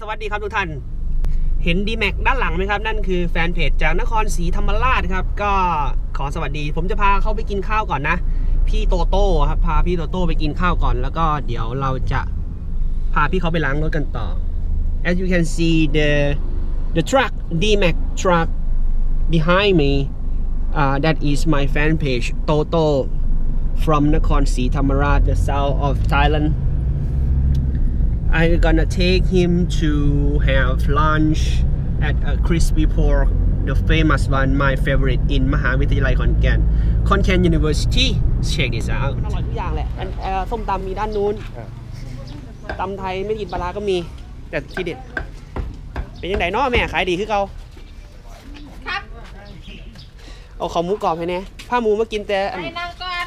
สวัสดีครับทุกท่าน เห็น d m a x ด้านหลังไหมครับ นั่นคือแฟนเพจจากนครศรีธรรมราชครับ ก็ขอสวัสดี ผมจะพาเขาไปกินข้าวก่อนนะ พี่โตโต้ครับ พาพี่โตโต้ไปกินข้าวก่อน แล้วก็เดี๋ยวเราจะพาพี่เขาไปล้างรถกันต่อ as you can see the the truck d m a x truck behind me uh, that is my fan page Toto from Nakhon Si Thammarat the south of Thailand I'm gonna take him to have lunch at a crispy pork the famous one my favorite in มหาวิทยาลัยขอนแก่นขอนแก่น University check this out อร่อยทุกอย่างแหละอันเอ่อส้มตำมีด้านนู้นตำไทยไม่กินปลาร้าก็มี แต่ที่เด็ด เป็นยังไงเนาะแม่ขายดีคือเขาครับเอาข้าวหมูกรอบให้แน่ผ้าหมูมากินแต่อันไปนั่งก่อน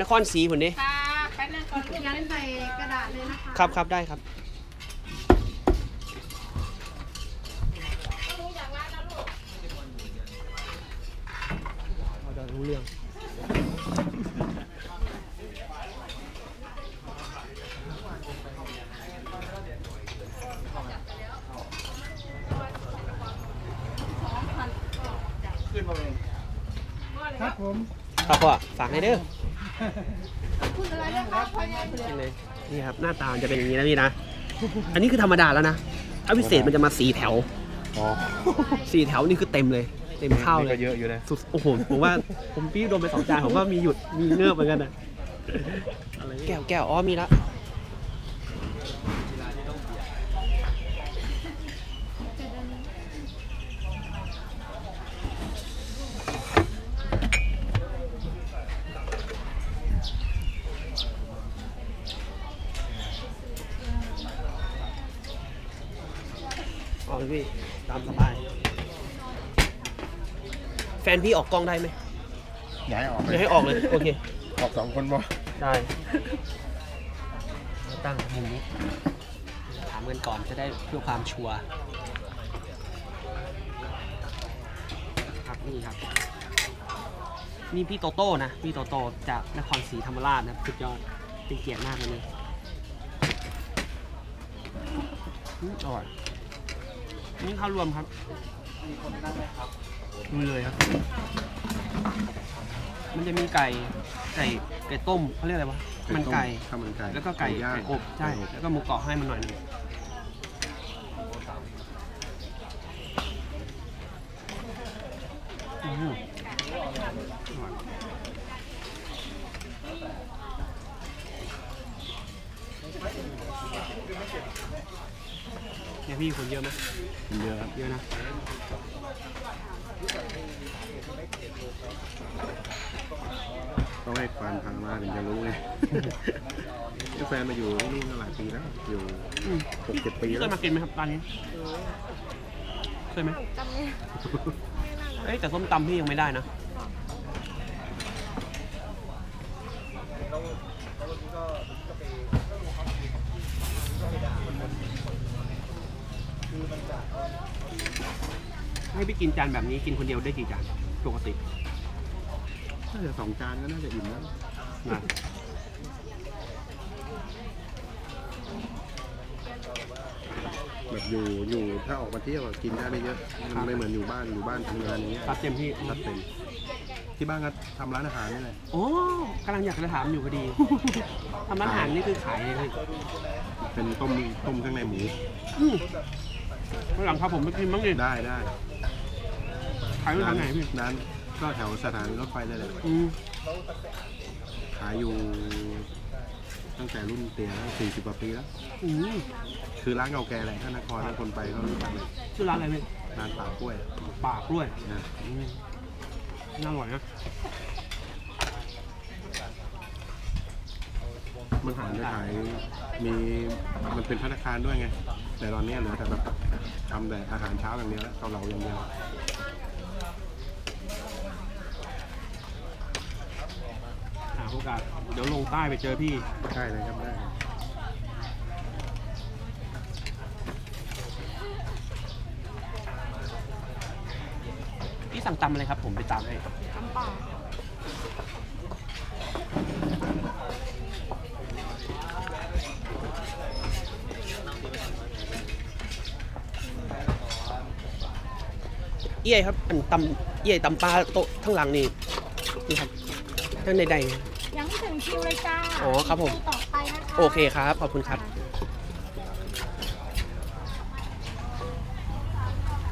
นครศรีผุนดิค่ะไปนั่งก่อนลูกงั้นใส่กระดาษเลยนะคะ ครับครับได้ครับ ลูกอยากร้านนะลูก เรา จะรู้เรื่องครับผมครับพ่อฝากให้เด้อคุณอะไรนะครับพอยังกินเลยนี่ครับหน้าตามันจะเป็นอย่างนี้นะพี่นะ อันนี้คือธรรมดาแล้วนะถ้าพิเศษมันจะมาสีแถวอ๋อสี่แถวนี่คือเต็มเลย เต็มข้าวเลก็ยเยอะอยู่นะสุดโอ้โหผมว่าผมพี่โดนไปสองจานผมว่ามีหยุดมีเงือบเหมือนกันอะแก้วแก้วอ๋อมีละเอาเลยพี่ตามสบาย แฟนพี่ออกกล้องได้ไหมย้ายออกเดี๋ยวให้ออกเลย โอเค ออกสองคนบ่ได้ตั้งมุมนี้ ถามกันก่อนจะได้เพื่อความชัวร์ครับนี่ครับ นี่พี่โตโต้นะ พี่โตโต้จากนครศรีธรรมราชนะครับสุดยอดเป็นเกียรติมากเลยนี่อืมอร่อยนี่ข้าวรวมครับ มีเลยครับ มันจะมีไก่ ไก่ ไก่ต้มเขาเรียกอะไรวะ มันไก่ ข้าวมันไก่แล้วก็ไก่ย่างไก่อบใช่แล้วก็หมูกรอบให้มันหน่อยหนึงอื้อหืออร่อยเนี่ยพี่คนเยอะไหมเยอะครับ เยอะนะ ต้องให้ความทางมาถึงจะรู้ไงก็แฟนมาอยู่นี่มาหลายปีแล้ว อยู่อืมหกเจ็ดปีพี่เคแล้ว ยมากินไหมครับร้านนี้เคยไหมจำไม่เอ้ยแต่ส้มตำพี่ยังไม่ได้นะ ให้พี่กินจานแบบนี้กินคนเดียวได้กี่จานปกติน่าจะสองจานก็น่าจะอิ่มแล้วนะแบบอยู่อยู่ถ้าออกมาเที่ยวอะกินได้ไม่เยอะมันไม่เหมือนอยู่บ้านอยู่บ้านทำงานอย่างเงี้ยครับเต็มที่รัดเต็มที่บ้านก็ทำร้านอาหารนี่แหละโอ้กำลังอยากจะถามอยู่พอดีทำร้านอาหารนี่คือขายเลยพี่เป็นต้มต้มเครื่องในหมูอืมวันหลังพาผมไปกินบ้างดิได้ได้ ขายที่ทางไหนพี่นั้นก็แถวสถานีรถไฟเลยแหละอืมขายอยู่ตั้งแต่รุ่นเตี๋ยสี่สิบกว่าปีแล้ว อืมคือร้านเก่าแก่แหละถ้านครคนไปก็รู้จักเลยชื่อร้านอะไรพี่ร้านป่ากล้วยปากด้วยนะอืมน่าอร่อยนะมันหารจะขายมีมันเป็นพัฒนาคารด้วยไง แต่ตอนนี้เหลือแต่แบบทำแต่อาหารเช้าอย่างเดียวแล้วเกาเหลาอย่างเดียว โอกาสเดี๋ยวลงใต้ไปเจอพี่ใช่เลยครับได้พี่สั่งตำอะไรครับ ผมไปตำให้ตำปลาเอี่ยครับอันตำเอี่ยตำปลาโต๊ะทั้งหลังนี่นี่ครับทั้งในใด ยังไม่ถึงคิวเลยจ้าอ๋อครับผมวต่อไปนะคะๆโอเคครับ ขอบคุณครับ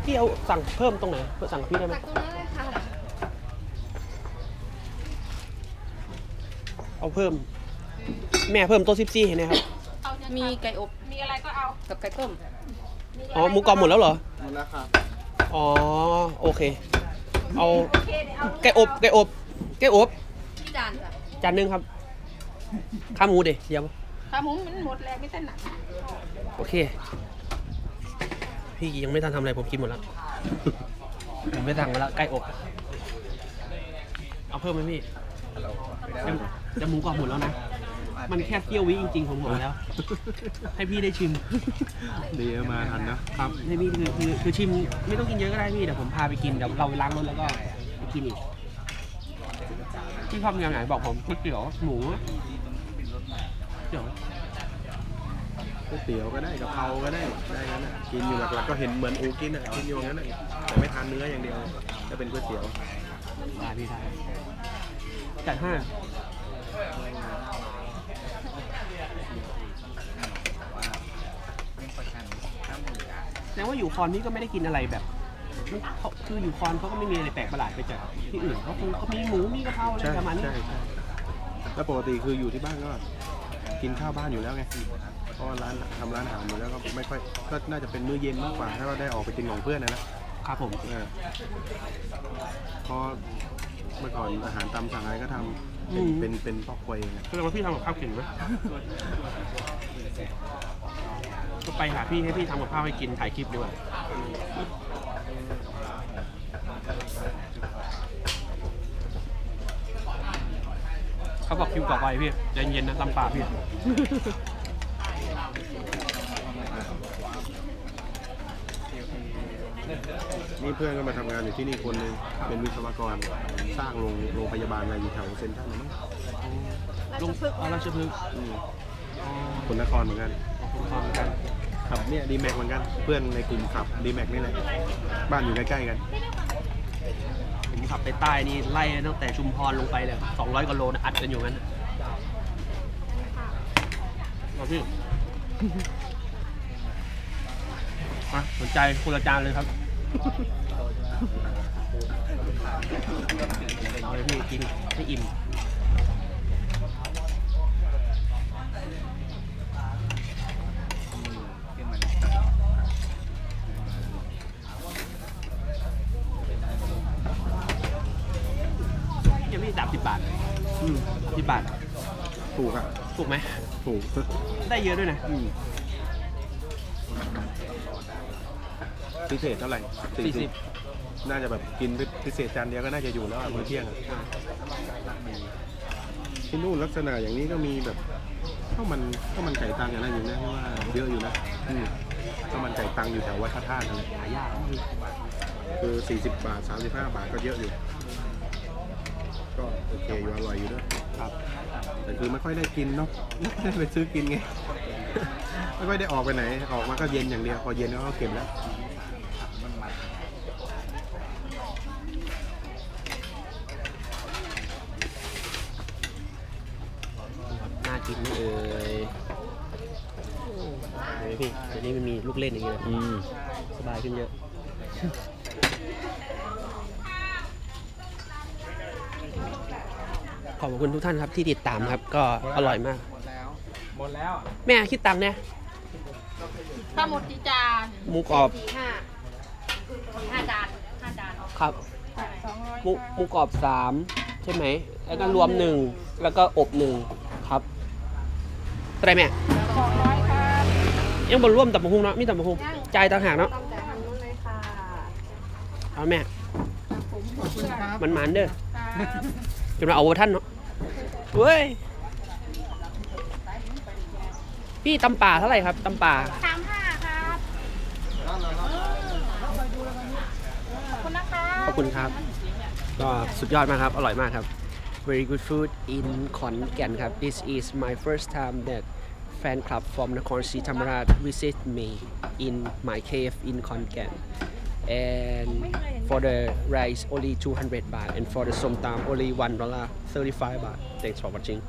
พี่เอาสั่งเพิ่มตรงไหนเพื่อสั่งกับพี่ได้ไหมตักตรงนั้นเลยค่ะเอาเพิ่ม แม่เพิ่มโต๊ะสิบสี่เห็นไหมครับมีไก่อบมีอะไรก็เอากับไก่ต้มอ๋อหมูกรอบหมดแล้วเหรอ หมดแล้วครับอ๋อ โอเค เอาโอเคเดี๋ยวเอาไก่อบไก่อบไก่อบ ที่จานจ้ะ จานหนึงครับ ข้าวหมูเดี๋ยวเดี๋ยว ขาหมูมันหมดแล้วไม่ใช่หนักโอเค พี่ยังไม่ทันทำอะไรผมกินหมดแล้ว ผมไม่สั่งมาแล้วไก่อบเอาเพิ่มไหมพี่จะจะหมูกรอบหมดแล้วนะ มันแค่เที่ยววิจริงๆผมบอกแล้ว ให้พี่ได้ชิม ดีมาทันนะครับให้พี่คือคือคือชิมไม่ต้องกินเยอะก็ได้พี่เดี๋ยวผมพาไปกินเดี๋ยวเราไปล้างรถแล้วก็ไปกินอีก พี่ชอบแนวไหนบอกผมก๋วยเตี๋ยวหมูเดี๋ยวก๋วยเตี๋ยวก็ได้กะเพราก็ได้ได้งั้นน่ะกินอยู่หลักๆก็เห็นเหมือนอูกินอะกินอยู่งั้นน่ะแต่ไม่ทานเนื้ออย่างเดียวจะเป็นก๋วยเตี๋ยวได้พี่ได้จัดห้าแสดงว่าอยู่คอนนี่ก็ไม่ได้กินอะไรแบบ เขาคืออยู่คอนเขาก็ไม่มีอะไรแปลกประหลาดไปจากที่อื่นเขาคงเขามีหมูมีกะเพราอะไรใช่ประมาณนี้ใช่ใช่แล้วปกติคืออยู่ที่บ้านก็กินข้าวบ้านอยู่แล้วไงเพราะว่าร้านทำร้านอาหารอยู่แล้วก็ไม่ค่อยก็น่าจะเป็นมื้อเย็นมากกว่าถ้าเราได้ออกไปกินของเพื่อนนะนะครับผมเออเพราะเมื่อก่อนอาหารตามสั่งอะไรก็ทำเป็นเป็นเป็นพ่อครัวเองอะแสดงว่าพี่ทำกับข้าวเก่งไหมก็ไปหาพี่ให้พี่ทำกับข้าวให้กินถ่ายคลิปดีกว่า เขาบอกคิวต่อไปพี่ใจเย็นๆนะตำป่าพี่ นี่เพื่อนก็มาทำงานอยู่ที่นี่คนหนึงเป็นวิศวกรสร้างโรงโรงพยาบาลอะไรอยู่แถวเซ็นทรัลนะมั้งลงอ๋อราชพฤกษ์อืมอ๋อคนนครเหมือนกัน ขอบคุณครับเหมือนกัน ขับเนี่ยดีแม็กเหมือนกัน เพื่อนในกลุ่มขับดีแม็กนี่แหละ บ้านอยู่ใกล้ๆกัน ผมขับไปใต้นี่ไล่ตั้งแต่ชุมพรลงไปเลย200กิโลนะอัดกันอยู่งั้นเอาพี่ มาสนใจคนละจานเลยครับเอาเลยพี่กินให้อิ่ม สามสิบบาทอืมสิบบาท ถูกอะ ถูกไหม ถูกได้เยอะด้วยนะ อืมพิเศษเท่าไหร่40น่าจะแบบกินพิเศษจานเดียวก็น่าจะอยู่แล้วอะมื้อเที่ยงอะที่นู่นลักษณะอย่างนี้ก็มีแบบข้าวมันข้าวมันไก่ตังอย่างนั้นอยู่นะที่ว่าเยอะอยู่นะอืมข้าวมันไก่ตังอยู่แถววัดพระธาตุนั่นแหละหายากมากพี่คือ40 บาท 35 บาทก็เยอะอยู่ก็ โอเคอยู่อร่อยอยู่ด้วยครับ แต่คือไม่ค่อยได้กินเนาะไม่ได้ไปซื้อกินไง ไม่ค่อยได้ออกไปไหน ออกมาก็เย็นอย่างเดียว พอเย็นก็เก็บแล้วน่ากินไหมเอ่ยเห็นไหมพี่เดี๋ยวนี้มันมีลูกเล่นอย่างเงี้ยอืม สบายขึ้นเยอะ อบคุณทุกท่านครับที่ติดตามครับ ก็อร่อยมาก หมดแล้วแม่คิดตังค์เนี่ยข้าวหมดกี่จานหมูกรอบสี่ห้าห้าจานห้าจานครับสองร้อยหมูหมูกรอบสามใช่ไหมแล้วก็รวมหนึ่งแล้วก็อบหนึ่งครับอะไรแม่สองร้อยครับยังบนร่วมตับมะฮุงเนาะมีตับมะฮุงจ่ายต่างหากเนาะตั้งแต่ทางนู้นเลยค่ะเอาแม่ขอบคุณครับมันมันๆเด้อครับจนมาเอาเวอร์ท่านเนาะ เว้ย พี่ตำป่าเท่าไหร่ครับตำป่าสามห้าครับขอบคุณนะครับขอบคุณครับ ก็สุดยอดมากครับ อร่อยมากครับ very good food in ขอนแก่นครับ this is my first time that fan club from นครศรีธรรมราช visit me in my cave in ขอนแก่น and for the rice only 200 baht and for the som tam only 1 dollar 35 baht thanks for watching